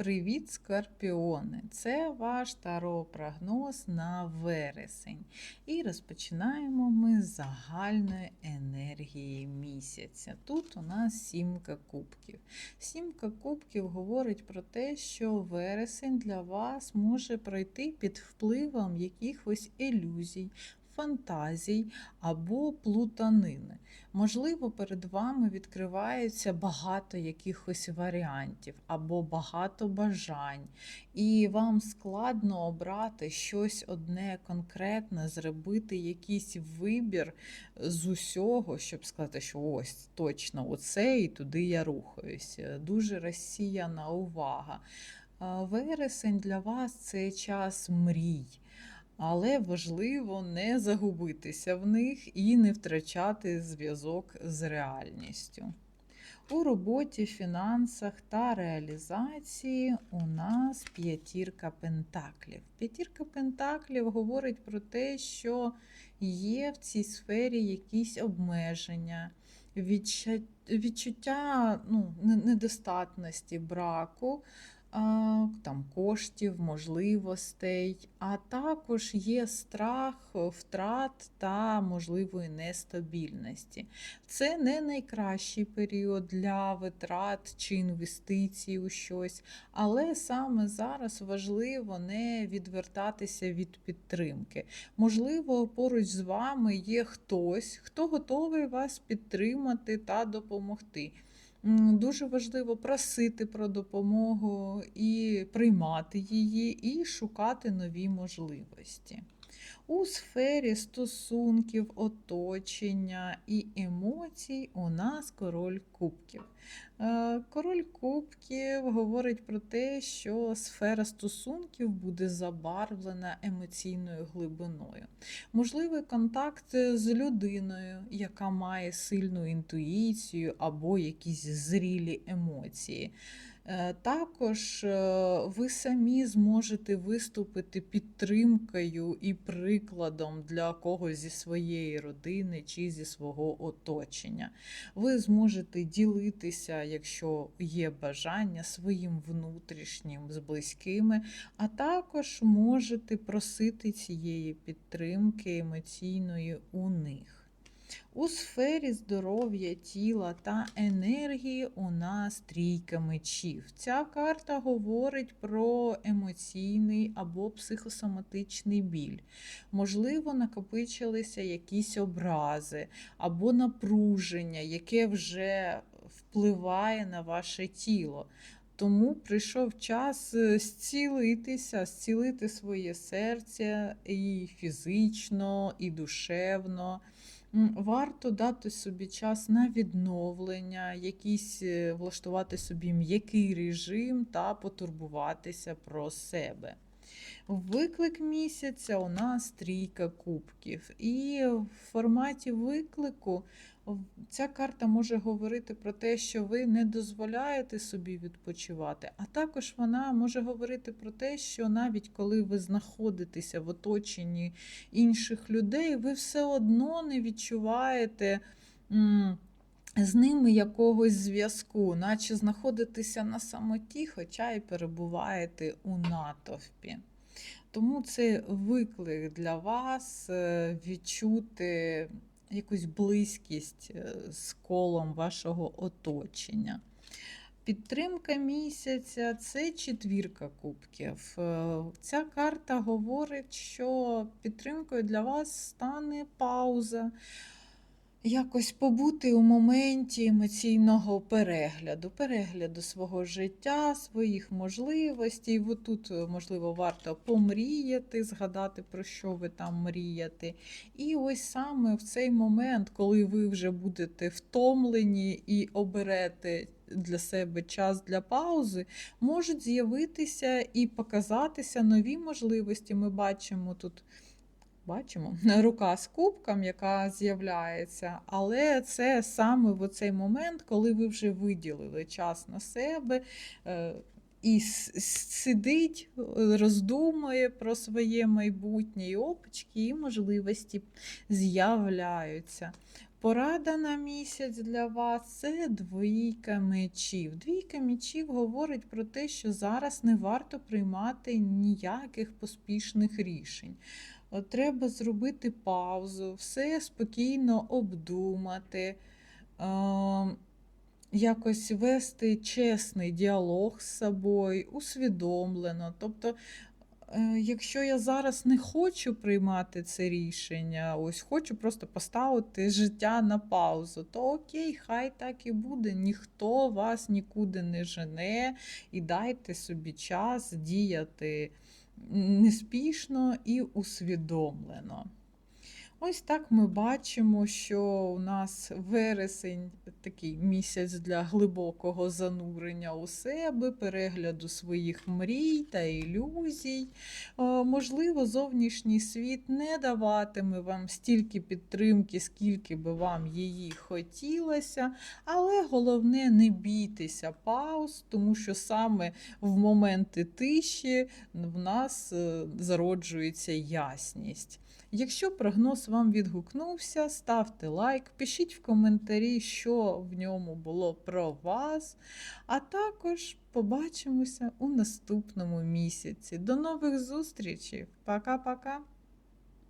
Привіт, скорпіони! Це ваш таро-прогноз на вересень. І розпочинаємо ми з загальної енергії місяця. Тут у нас сімка кубків. Сімка кубків говорить про те, що вересень для вас може пройти під впливом якихось ілюзій, фантазій або плутанини. Можливо, перед вами відкривається багато якихось варіантів або багато бажань, і вам складно обрати щось одне конкретне, зробити якийсь вибір з усього, щоб сказати, що ось точно оце і туди я рухаюся. Дуже розсіяна увага. Вересень для вас це час мрій. Але важливо не загубитися в них і не втрачати зв'язок з реальністю. У роботі, фінансах та реалізації у нас п'ятірка пентаклів. П'ятірка пентаклів говорить про те, що є в цій сфері якісь обмеження, відчуття ну, недостатності, браку там, коштів, можливостей, а також є страх втрат та можливої нестабільності. Це не найкращий період для витрат чи інвестицій у щось, але саме зараз важливо не відвертатися від підтримки. Можливо, поруч з вами є хтось, хто готовий вас підтримати та допомогти. Дуже важливо просити про допомогу і приймати її, і шукати нові можливості. У сфері стосунків, оточення і емоцій у нас король кубків. Е, Король кубків говорить про те, що сфера стосунків буде забарвлена емоційною глибиною. Можливий контакт з людиною, яка має сильну інтуїцію або якісь зрілі емоції. Е, Також е, ви самі зможете виступити підтримкою і прикладом для когось зі своєї родини чи зі свого оточення. Ви зможете ділитися, якщо є бажання, своїм внутрішнім з близькими, а також можете просити цієї підтримки емоційної у них. У сфері здоров'я, тіла та енергії у нас трійка мечів. Ця карта говорить про емоційний або психосоматичний біль. Можливо, накопичилися якісь образи або напруження, яке вже впливає на ваше тіло. Тому прийшов час е, зцілитися, зцілити своє серце і фізично, і душевно. Варто дати собі час на відновлення, якийсь е, влаштувати собі м'який режим та потурбуватися про себе. Виклик місяця у нас трійка кубків. І в форматі виклику ця карта може говорити про те, що ви не дозволяєте собі відпочивати, а також вона може говорити про те, що навіть коли ви знаходитеся в оточенні інших людей, ви все одно не відчуваєте. З ними якогось зв'язку, наче знаходитеся на самоті, хоча й перебуваєте у натовпі. Тому це виклик для вас е, відчути якусь близькість е, з колом вашого оточення. Підтримка місяця це четвірка кубків. Е, Ця карта говорить, що підтримкою для вас стане пауза. Якось побути у моменті емоційного перегляду, перегляду свого життя, своїх можливостей. От тут, е, можливо, варто помріяти, згадати, про що ви там мрієте. І ось саме в цей момент, коли ви вже будете втомлені і оберете для себе час для паузи, можуть з'явитися і показатися нові можливості. Ми бачимо тут. Бачимо, рука з кубком, яка з'являється, але це саме в цей момент, коли ви вже виділили час на себе е, і сидить, е, роздумує про своє майбутнє, і опачки, і можливості з'являються. Порада на місяць для вас це двійка мечів. Двійка мечів говорить про те, що зараз не варто приймати ніяких поспішних рішень. Треба зробити паузу, все спокійно обдумати, ем, якось вести чесний діалог з собою, усвідомлено. Тобто, е, якщо я зараз не хочу приймати це рішення, ось хочу просто поставити життя на паузу, то окей, хай так і буде. Ніхто вас нікуди не жене, і дайте собі час діяти неспішно і усвідомлено. Ось так ми бачимо, що у нас вересень такий місяць для глибокого занурення у себе, перегляду своїх мрій та ілюзій. Е, Можливо, зовнішній світ не даватиме вам стільки підтримки, скільки би вам її хотілося, але головне не бійтеся пауз, тому що саме в моменти тиші в нас е, зароджується ясність. Якщо прогноз вам відгукнувся, ставте лайк, пишіть в коментарі, що в ньому було про вас. А також побачимося у наступному місяці. До нових зустрічей! Пока-пока!